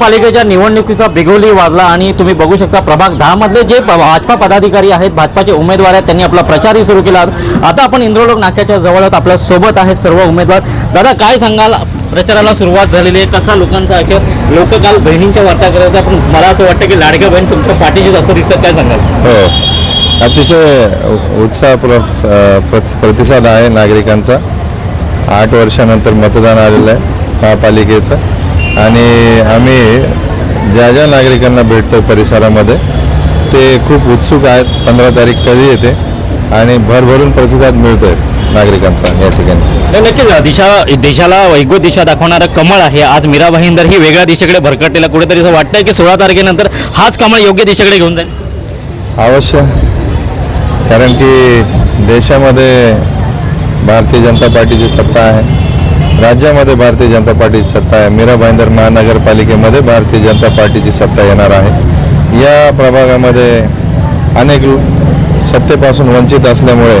पालिकेच्या निवडणुकीचा बिगोली वाजला आणि तुम्ही बघू शकता प्रभाग दहामधले जे प- भाजपा पदाधिकारी आहेत भाजपाचे उमेदवार आहेत त्यांनी आपला प्रचारही सुरू केला. आता आपण इंद्रलोक नाक्याच्या जवळ आहोत आपल्यासोबत आहेत सर्व उमेदवार. दादा काय सांगाल? प्रचाराला सुरुवात झालेली आहे. कसा लोकांचा अखेर लोक काल बहिणींच्या वार्ता करत होत्या पण मला असं वाटतं की लाडक्या बहीण तुमच्या पाठीशीच असं दिसत काय सांगाल? हो. अतिशय उत्साह प्र प्रतिसाद आहे नागरिकांचा. आठ वर्षानंतर मतदान आलेलं आहे महापालिकेचं. आणि आम्ही ज्या ज्या नागरिकांना भेटतो परिसरामध्ये ते खूप उत्सुक आहेत. पंधरा तारीख कधी येते? आणि भरभरून प्रतिसाद मिळतोय नागरिकांचा या ठिकाणी. नक्कीच. दिशा देशाला वैगो दिशा दाखवणारं कमळ आहे. आज मीरा भाईंदर ही वेगळ्या दिशेकडे भरकटलेला. कुठेतरी असं वाटतंय की सोळा तारखेनंतर हाच कमळ योग्य दिशेकडे घेऊन जाईल. अवश्य. कारण की देशामध्ये भारतीय जनता पार्टीची सत्ता आहे. राज्यामध्ये भारतीय जनता पार्टीची सत्ता आहे. मीरा भाईंदर महानगरपालिकेमध्ये भारतीय जनता पार्टीची सत्ता येणार आहे. या प्रभागामध्ये अनेक सत्तेपासून वंचित असल्यामुळे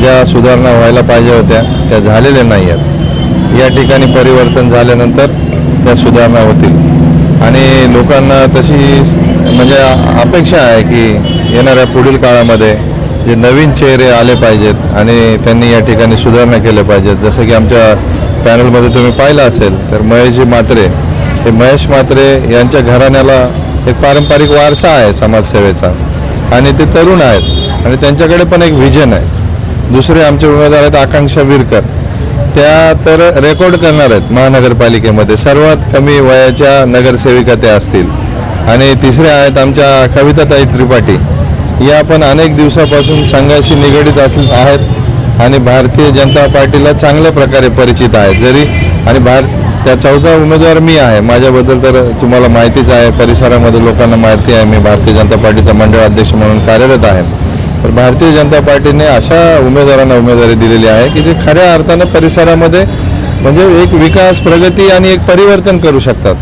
ज्या सुधारणा व्हायला पाहिजे होत्या त्या झालेल्या नाही आहेत. या ठिकाणी परिवर्तन झाल्यानंतर त्या सुधारणा होतील. आणि लोकांना तशी म्हणजे अपेक्षा आहे की येणाऱ्या पुढील काळामध्ये जे नवीन चेहरे आले पाहिजेत आणि त्यांनी या ठिकाणी सुधारणा केल्या पाहिजेत. जसं की आमच्या पॅनलमध्ये तुम्ही पाहिलं असेल तर महेशजी म्हात्रे. हे महेश म्हात्रे यांच्या घराण्याला एक पारंपरिक वारसा आहे समाजसेवेचा. आणि ते तरुण आहेत. आणि त्यांच्याकडे पण एक व्हिजन आहे. दुसरे आमचे उमेदवार आहेत आकांक्षा विरकर. त्या तर रेकॉर्ड करणार आहेत महानगरपालिकेमध्ये. सर्वात कमी वयाच्या नगरसेविका त्या असतील. आणि तिसरे आहेत आमच्या कविताताई त्रिपाठी. या पण अनेक दिवसापासून संघाशी निगडीत अस आहेत. आणि भारतीय जनता पार्टीला चांगल्या प्रकारे परिचित आहेत जरी आणि भार त्या चौदा उमेदवार मी आहे. माझ्याबद्दल तर तुम्हाला माहितीच आहे. परिसरामध्ये लोकांना माहिती आहे. मी भारतीय जनता पार्टीचा मंडळ अध्यक्ष म्हणून कार्यरत आहे. तर भारतीय जनता पार्टीने अशा उमेदवारांना उमेदवारी दिलेली आहे की जे खऱ्या अर्थानं परिसरामध्ये म्हणजे एक विकास प्रगती आणि एक परिवर्तन करू शकतात.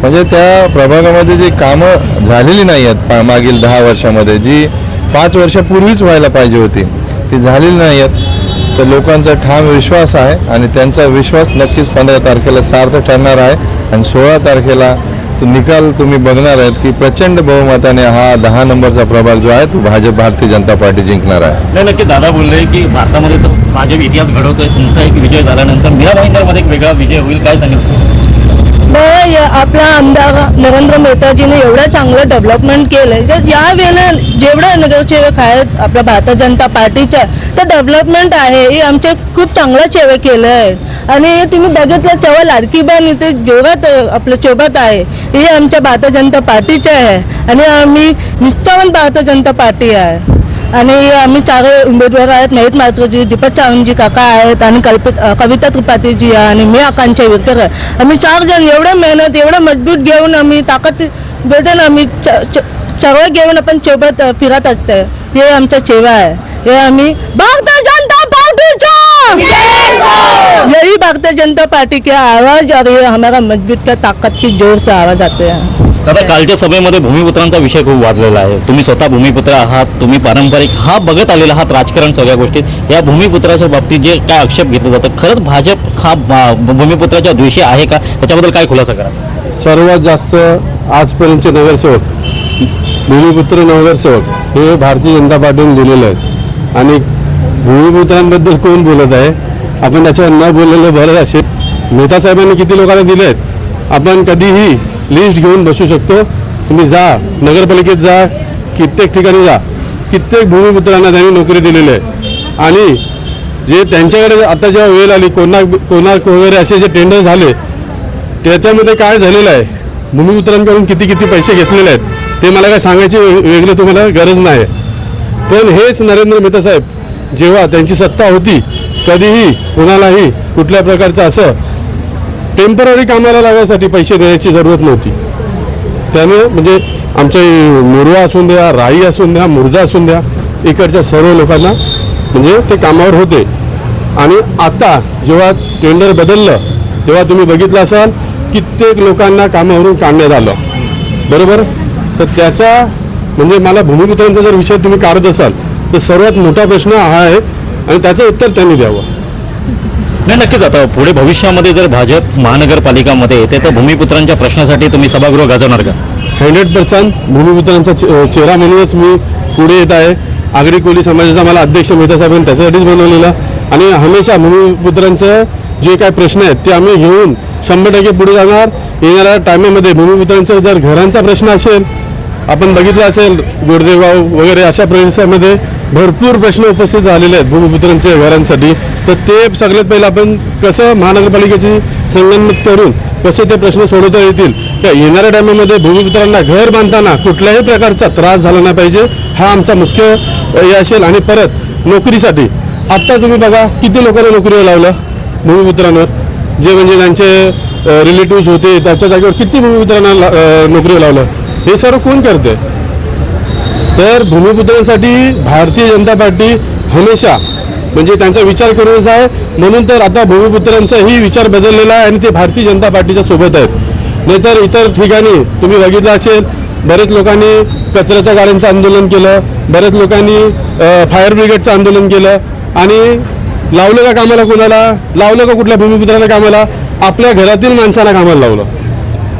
म्हणजे त्या प्रभागामध्ये जी कामं झालेली नाही आहेत पा- मागील दहा वर्षामध्ये जी पाच वर्षापूर्वीच व्हायला पाहिजे होती ती झालेली नाही आहेत. तर लोकांचा ठाम विश्वास आहे आणि त्यांचा विश्वास नक्कीच पंधरा तारखेला सार्थ ठरणार आहे. आणि सोळा तारखेला तो निकाल तुम्ही बघणार आहेत की प्रचंड बहुमताने हा दहा नंबरचा प्रभाग जो आहे तो भाजप भारतीय जनता पार्टी जिंकणार आहे. नाही नक्की दादा बोलले की भारतामध्ये तर भाजप इतिहास घडवतोय. तुमचा एक विजय झाल्यानंतर मीरा भाईंदरमध्ये एक वेगळा विजय होईल काय सांगेल? बरं या- आपला आमदार नरेंद्र मेहताजीने एवढं चांगलं डेव्हलपमेंट केलंय. तर या जेवढ्या नगरसेवक आहेत आपल्या भारतीय जनता पार्टीच्या तर डेव्हलपमेंट आहे. हे आमचे खूप चांगलं सेवा केलं आहे. आणि तुम्ही बघितलं चव्हा लाडकी इथे जोरात आपलं सोबत आहे. हे आमच्या भारतीय जनता पार्टीचे आहे. आणि आम्ही निष्ठावंत भारतीय जनता पार्टी आहे. आणि आम्ही चार उमेदवार आहेत. महित मात्रजी दीपक सावंतजी काका आहेत आणि कल्पित कविता त्रिपाठीजी आहे आणि मी आकांक्षा विरकर आहे. आम्ही चार जण एवढं मेहनत एवढं मजबूत घेऊन आम्ही ताकद भेटून आम्ही च- सर्व घेऊन आपण सोबत फिरत असते हे आमचा सेवा आहे. हे आम्ही भारतीय जनता पार्टीचा यही भारतीय जनता पार्टी के आवाज और ये हमारा मजबूत का ताकत की जोर से आवाज आते हैं. दादा कालच्या सभेमध्ये भूमिपुत्रांचा विषय खूप वाजलेला आहे. तुम्ही स्वतः भूमिपुत्र आहात तुम्ही पारंपरिक हा बघत आलेला आहात राजकारण सगळ्या गोष्टीत. या भूमिपुत्राच्या बाबतीत जे काय आक्षेप घेतलं जातं खरंच भाजप हा भूमिपुत्राच्या द्वेषी आहे का? त्याच्याबद्दल काय खुलासा करा? सर्वात जास्त आजपर्यंतचे नगरसेवक भूमिपुत्र नगरसेवक हे भारतीय जनता पार्टीने दिलेले आहेत. आणि भूमिपुत्रांबद्दल कोण बोलत आहे? आपण त्याच्यावर न बोललेलं बरं असेल मेहता साहेबांनी किती लोकांना दिले आहेत आपण कधीही लिस्ट घेऊन बसू शकतो. तुम्ही जा नगरपालिकेत जा कित्येक ठिकाणी जा. कित्येक भूमिपुत्रांना त्यांनी नोकरी दिलेली आहे. आणि जे त्यांच्याकडे आता जेव्हा वेळ आली कोणा कोणार्क वगैरे असे जे टेंडर झाले त्याच्यामध्ये काय झालेलं आहे? भूमिपुत्रांकडून किती किती पैसे घेतलेले आहेत? ते मला काय सांगायची वे- वेगळं तुम्हाला गरज नाही. पण हेच नरेंद्र मेहता साहेब जेव्हा त्यांची सत्ता होती कधीही कोणालाही कुठल्या प्रकारचं असं टेंपररी कामाला लागायसाठी पैसे द्यायची जरूरत नव्हती. त्याने म्हणजे आमचे मुरवा असून द्या राई असून द्या मुर्जा असून द्या इकडच्या सर्व लोकांना म्हणजे ते कामावर होते. आणि आता जेव्हा टेंडर बदललं तेव्हा तुम्ही बघितलं असाल कित्येक लोकांना कामावरून काढण्यात आलं. बरोबर? तर त्याचा म्हणजे मला भूमिपुत्रांचा जर विषय तुम्ही काढत असाल तर सर्वात मोठा प्रश्न हा आहे आणि त्याचं उत्तर त्यांनी द्यावं. नाही नक्कीच. आता पुढे भविष्यामध्ये जर भाजप महानगरपालिकामध्ये येते तर भूमिपुत्रांच्या प्रश्नासाठी तुम्ही सभागृह गाजवणार का? हंड्रेड पर्सेंट भूमिपुत्रांचा चे- चेहरा म्हणूनच मी पुढे येत आहे. आगरी कोली समाजाचा मला अध्यक्ष मेहता साहेबांनी त्याच्यासाठीच बनवलेला. आणि हमेशा भूमिपुत्रांचं जे काय प्रश्न आहेत ते आम्ही घेऊन शंभर टक्के पुढे जाणार. येणाऱ्या टायमामध्ये भूमिपुत्रांचं जर घरांचा प्रश्न असेल आपण बघितलं असेल गोरदेगाव वगैरे अशा प्रदेशामध्ये भरपूर प्रश्न उपस्थित झालेले आहेत भूमिपुत्रांच्या घरांसाठी तर ते सगळ्यात पहिलं आपण कसं महानगरपालिकेची संगणमत करून कसे ते प्रश्न सोडवता येतील? त्या येणाऱ्या टायमामध्ये भूमिपुत्रांना घर बांधताना कुठल्याही प्रकारचा त्रास झाला नाही पाहिजे? हा आमचा मुख्य हे असेल. आणि परत नोकरीसाठी. आत्ता तुम्ही बघा किती लोकांना नोकरीवर लावलं? भूमिपुत्रांवर. जे म्हणजे त्यांचे रिलेटिव्ह होते त्याच्या जागेवर किती भूमिपुत्रांना नोकरीवर लावलं? हे सर्व कोण करते तर भूमिपुत्रांसाठी भारतीय जनता पार्टी हमेशा म्हणजे त्यांचा विचार करूनच आहे. म्हणून तर आता भूमिपुत्रांचाही विचार बदललेला आहे आणि ते भारतीय जनता पार्टीच्या सोबत आहेत. नाहीतर इतर ठिकाणी तुम्ही बघितलं असेल बरेच लोकांनी कचऱ्याच्या गाड्यांचं आंदोलन केलं बरेच लोकांनी फायर ब्रिगेडचं आंदोलन केलं. आणि लावलं का कामाला कोणाला? लावलं का कुठल्या भूमिपुत्राला कामाला? आपल्या घरातील माणसाला कामाला लावलं.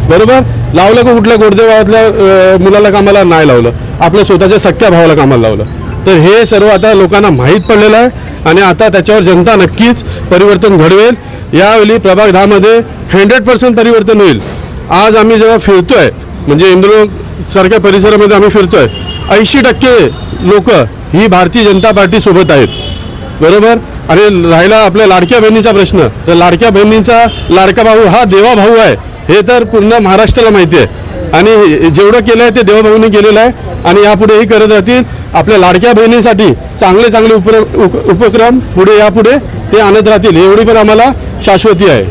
बरोबर? लावलं का कुठल्या गोडदे मुलाला कामाला? नाही लावलं. आपल्या स्वतःच्या सख्या भावाला कामाला लावलं. तर हे सर्व आता लोकांना माहीत पडलेलं आहे आणि आता त्याच्यावर जनता नक्कीच परिवर्तन घडवेल. यावेळी प्रभाग दहामध्ये हंड्रेड पर्सेंट परिवर्तन होईल. आज आम्ही जेव्हा फिरतोय म्हणजे इंद्रो सारख्या परिसरामध्ये आम्ही फिरतोय ऐंशी टक्के लोक ही भारतीय जनता पार्टी सोबत आहेत. बरोबर? आणि राहिला आपल्या लाडक्या बहिणीचा प्रश्न. तर लाडक्या बहिणीचा लाडका भाऊ हा देवा भाऊ आहे. हे तर पूर्ण महाराष्ट्राला माहिती आहे. आणि जेवढं केलं आहे ते देवाभाऊने केलेलं आहे. आणि यापुढेही करत राहतील. आपल्या लाडक्या बहिणीसाठी चांगले चांगले उप- उपक्रम पुढे यापुढे ते आणत राहतील. एवढी पण आम्हाला शाश्वती आहे.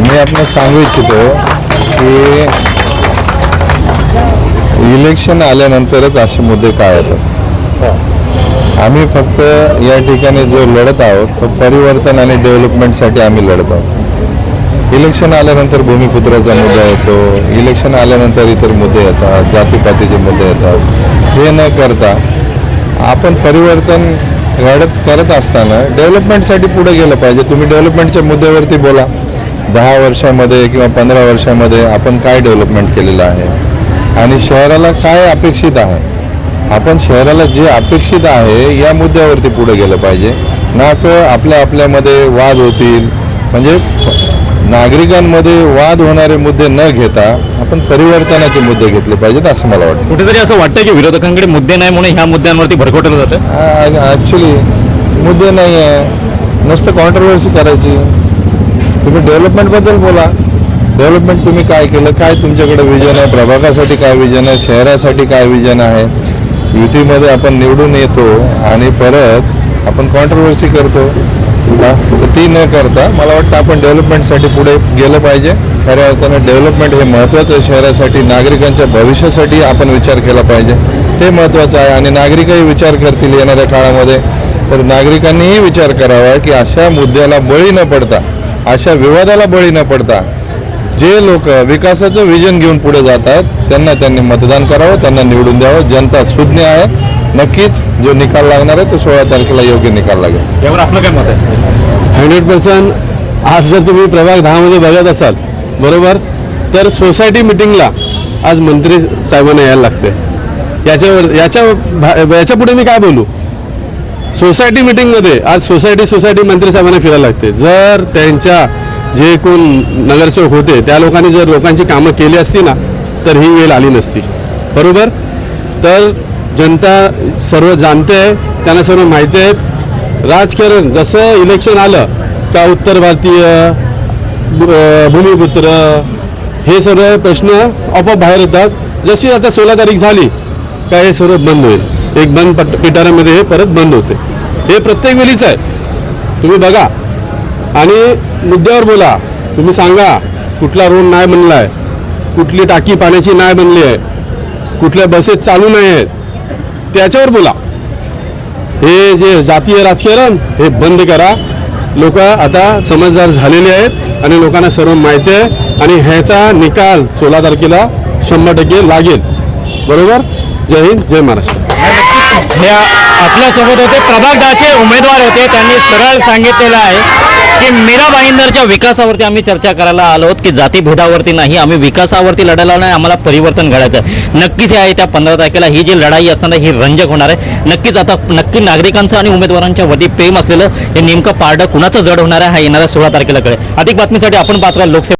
मी आपण सांगू इच्छितो की इलेक्शन आल्यानंतरच असे मुद्दे काय होतात? आम्ही फक्त या ठिकाणी जो लढत आहोत तो परिवर्तन आणि डेव्हलपमेंटसाठी आम्ही लढत आहोत. इलेक्शन आल्यानंतर भूमिपुत्राचा मुद्दा येतो. इलेक्शन आल्यानंतर इतर मुद्दे येतात. जातीपातीचे मुद्दे येतात. हे न करता आपण परिवर्तन घडत करत असताना डेव्हलपमेंटसाठी पुढे गेलं पाहिजे. तुम्ही डेव्हलपमेंटच्या मुद्द्यावरती बोला. दहा वर्षामध्ये किंवा पंधरा वर्षामध्ये आपण काय डेव्हलपमेंट केलेलं आहे? आणि शहराला काय अपेक्षित आहे? आपण शहराला जे अपेक्षित आहे या मुद्द्यावरती पुढे गेलं पाहिजे. ना आपल्या आपल्यामध्ये वाद होतील. म्हणजे नागरिकांमध्ये वाद होणारे मुद्दे न घेता आपण परिवर्तनाचे मुद्दे घेतले पाहिजेत असं मला वाटतं. कुठेतरी असं वाटतं की विरोधकांकडे मुद्दे नाही म्हणून ह्या मुद्द्यांवरती भरकटलं जातं? ॲक्च्युली मुद्दे नाही आहे. नुसतं कॉन्ट्रोवर्सी करायची. तुम्ही डेव्हलपमेंटबद्दल बोला. डेव्हलपमेंट तुम्ही काय केलं? काय तुमच्याकडे विजन आहे? प्रभागासाठी काय विजन आहे? शहरासाठी काय विजन आहे? युतीमध्ये आपण निवडून येतो आणि परत आपण कॉन्ट्रोवर्सी करतो. ती न करता मला वाटतं आपण डेव्हलपमेंटसाठी पुढे गेलं पाहिजे. खऱ्या अर्थानं डेव्हलपमेंट हे महत्त्वाचं आहे शहरासाठी नागरिकांच्या भविष्यासाठी आपण विचार केला पाहिजे. ते महत्त्वाचं आहे आणि नागरिकही विचार करतील येणाऱ्या काळामध्ये. तर नागरिकांनीही विचार करावा की अशा मुद्द्याला बळी न पडता अशा विवादाला बळी न पडता जे लोक विकासाचं विजन घेऊन पुढे जातात त्यांना त्यांनी मतदान करावं त्यांना निवडून द्यावं. जनता सुज्ञ आहे. नक्कीच जो निकाल लागणार आहे तो सोळा तारखेला योग्य निकाल लागेल. यावर आपलं काय मत आहे? हंड्रेड पर्सेंट आज जर तुम्ही प्रभाग दहामध्ये बघत असाल बरोबर? तर सोसायटी मिटिंगला आज मंत्री साहेबांना यायला लागते. याच्यावर याच्या भा- याच्यापुढे मी काय बोलू? सोसायटी मिटिंगमध्ये आज सोसायटी सोसायटी मंत्री साहेबांना फिरायला लागते. जर त्यांच्या जे कोण नगरसेवक होते त्या लोकांनी जर लोकांची कामं केली असती ना तर ही वेळ आली नसती. बरोबर? तर जनता सर्व जाणते आहे त्यांना सर्व माहिती आहेत राजकारण जसं इलेक्शन आलं का उत्तर भारतीय भूमिपुत्र हे सर्व प्रश्न आपोआप बाहेर येतात. जशी आता सोळा तारीख झाली का हे सर्व बंद होईल. एक बंद पट पिटाऱ्यामध्ये हे परत बंद होते. हे प्रत्येक वेळीच आहे. तुम्ही बघा. आणि मुद्द्यावर बोला. तुम्ही सांगा कुठला रोड नाही बनला आहे कुठली टाकी पाण्याची नाही बनली आहे? कुठल्या बसेस चालू नाही आहेत त्याच्यावर बोला. हे जे जातीय राजकारण हे बंद करा. लोक आता समजदार झालेले आहेत आणि लोकांना सर्व माहिती आहे आणि ह्याचा निकाल सोळा तारखेला शंभर टक्के लागेल. बरोबर? जय हिंद जय महाराष्ट्र. हे आपल्यासोबत होते. प्रभागदाचे उमेदवार होते. त्यांनी सरळ सांगितलेलं आहे की मीरा भाईंदरच्या विकासावरती आम्ही चर्चा करायला आलो आहोत की जातीभेदावरती नाही. आम्ही विकासावरती लढायला नाही. आम्हाला परिवर्तन घडायचं नक्कीच हे आहे त्या पंधरा तारखेला. ही जी लढाई असणार ही रंजक होणार आहे. नक्कीच आता नक्की नागरिकांचं आणि उमेदवारांच्या वती प्रेम असलेलं हे नेमकं पारडं कुणाचं जड होणार आहे? हा येणाऱ्या सोळा तारखेला कळे अधिक बातमीसाठी आपण पात्र लोकसेवा